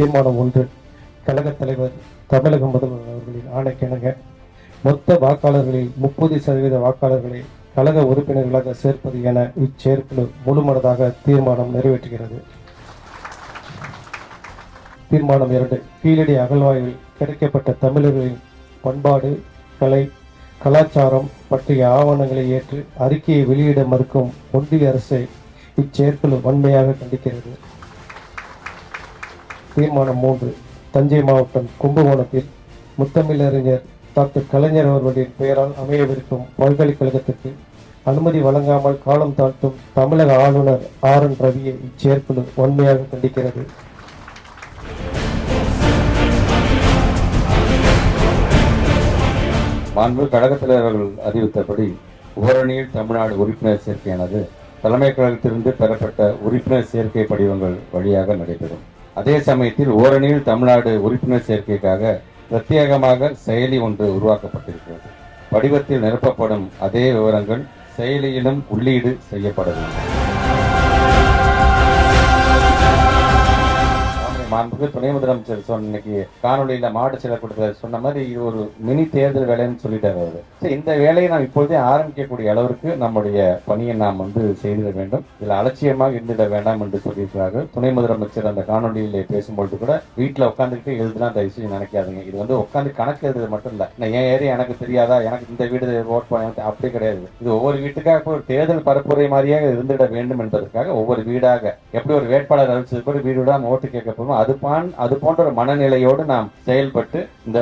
தீர்மானம் ஒன்று. கழகத் தலைவர் தமிழக முதல்வர் அவர்களின் ஆணைக்கிணங்க மொத்த வாக்காளர்களில் முப்பது சதவீத வாக்காளர்களை கழக உறுப்பினர்களாக சேர்ப்பது என இச்செயற்குழு முழுமனதாக தீர்மானம் நிறைவேற்றுகிறது. தீர்மானம் இரண்டு. கீழடி அகழ்வாய்வில் கிடைக்கப்பட்ட தமிழர்களின் பண்பாடு கலை கலாச்சாரம் பற்றிய ஆவணங்களை ஏற்று அறிக்கையை வெளியிட மறுக்கும் ஒன்றிய அரசை இச்செயற்குழு வன்மையாக கண்டிக்கிறது. தீர்மானம் மூன்று. தஞ்சை மாவட்டம் கும்பகோணத்தில் முத்தமிழறிஞர் டாக்டர் கலைஞர் அவர்களின் பெயரால் அமையவிருக்கும் பல்கலைக்கழகத்துக்கு அனுமதி வழங்காமல் காலம் தாழ்த்தும் தமிழக ஆளுநர் ஆர் என் ரவியை இச்செயற்குழு வன்மையாக கண்டிக்கிறது. மாண்பு கழகத் தலைவர்கள் அறிவித்தபடி ஓரணியில் தமிழ்நாடு உறுப்பினர் சேர்க்கையானது தலைமை கழகத்திலிருந்து பெறப்பட்ட உறுப்பினர் சேர்க்கை படிவங்கள் வழியாக நடைபெறும். அதே சமயத்தில் ஓரணியில் தமிழ்நாடு உறுப்பினர் சேர்க்கைக்காக பிரத்யேகமாக செயலி ஒன்று உருவாக்கப்பட்டிருக்கிறது. படிவத்தில் நிரப்பப்படும் அதே விவரங்கள் செயலியிலும் உள்ளீடு செய்யப்பட வேண்டும். மாண்புக்கு துணை முதலமைச்சர் சொன்ன இன்னைக்கு காணொலியில மாவட்ட செயலர் கூட்டத்தில் சொன்ன மாதிரி இது ஒரு மினி தேர்தல் வேலைன்னு சொல்லிட்டாரு அவரு. சரி, இந்த வேலையை நாம் இப்பொழுதே ஆரம்பிக்கக்கூடிய அளவிற்கு நம்முடைய பணியை நாம் வந்து செய்திட வேண்டும். இதில் அலட்சியமாக இருந்திட வேண்டாம் என்று சொல்லியிருக்கிறார்கள். துணை முதலமைச்சர் அந்த காணொலியில் பேசும்பொழுது கூட வீட்டில் உட்காந்துக்கிட்டு எழுதுனா தயவு செஞ்சு நினைக்காதுங்க. இது வந்து உட்காந்து கணக்கு எழுதுறது மட்டும் இல்லை. நான் என் ஏரியா எனக்கு தெரியாதா? எனக்கு இந்த வீடு ஓட் பண்ண அப்படி கிடையாது. இது ஒவ்வொரு வீட்டுக்காக ஒரு தேர்தல் பரப்புரை மாதிரியாக இருந்திட வேண்டும் என்பதற்காக ஒவ்வொரு வீடாக எப்படி ஒரு வேட்பாளர் அறிவிச்சது கூட வீடு வீடாக ஓட்டு கேட்க போகிறோம் அது பான் அது போன்ற ஒரு மனநிலையோடு நாம் செயல்பட்டு இந்த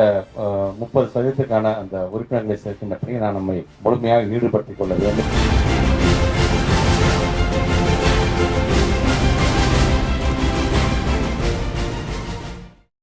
முப்பது சதவீதத்துக்கான அந்த உறுப்பினர்களை சேர்க்கின்ற பணியை நான் நம்மை முழுமையாக ஈடுபடுத்திக் கொள்ள வேண்டும்.